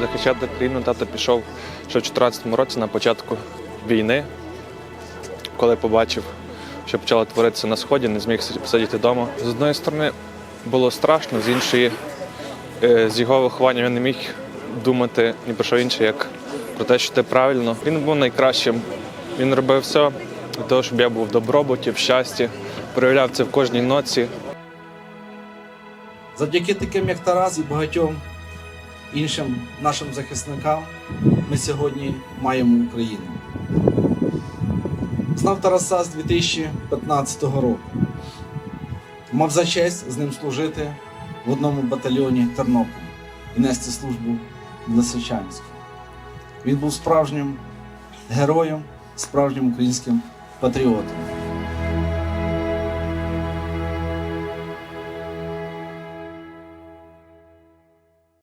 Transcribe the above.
захищати країну тато пішов ще в 2014 році на початку війни, коли побачив, що почало творитися на сході, не зміг сидіти вдома. З одної сторони було страшно, з іншої, е, з його виховання він не міг думати ні про що інше, як про те, що це правильно. Він був найкращим. Він робив все для того, щоб я був в добробуті, в щасті, проявляв це в кожній ноці. Завдяки таким, як Тарас і багатьом іншим нашим захисникам, ми сьогодні маємо Україну. Знав Тараса з 2015 року. Мав за честь з ним служити в одному батальйоні Тернопіль і нести службу в Лисичанську. Він був справжнім героєм, справжнім українським патріотом.